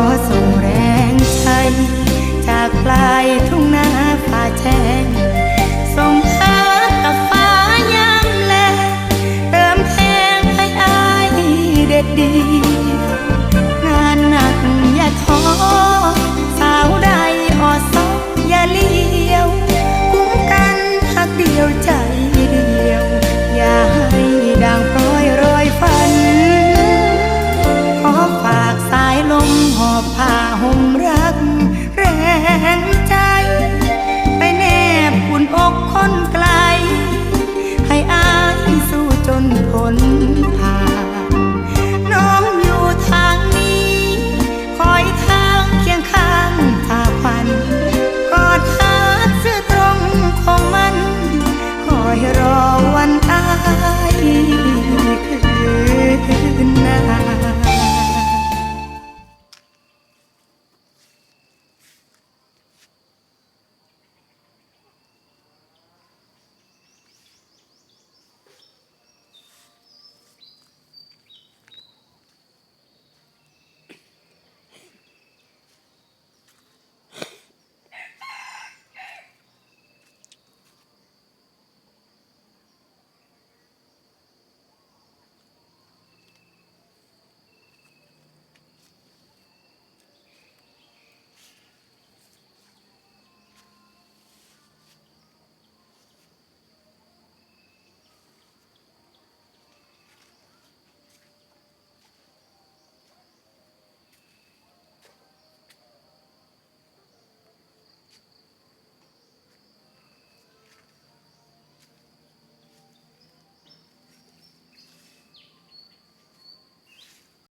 ขอส่งแรงใจจากปลายทุ่งนาฝ่าแจ้งส่งพากับฟ้ายามแลเติมแพงให้อายเด็ดดี หอบผ้าห่มรา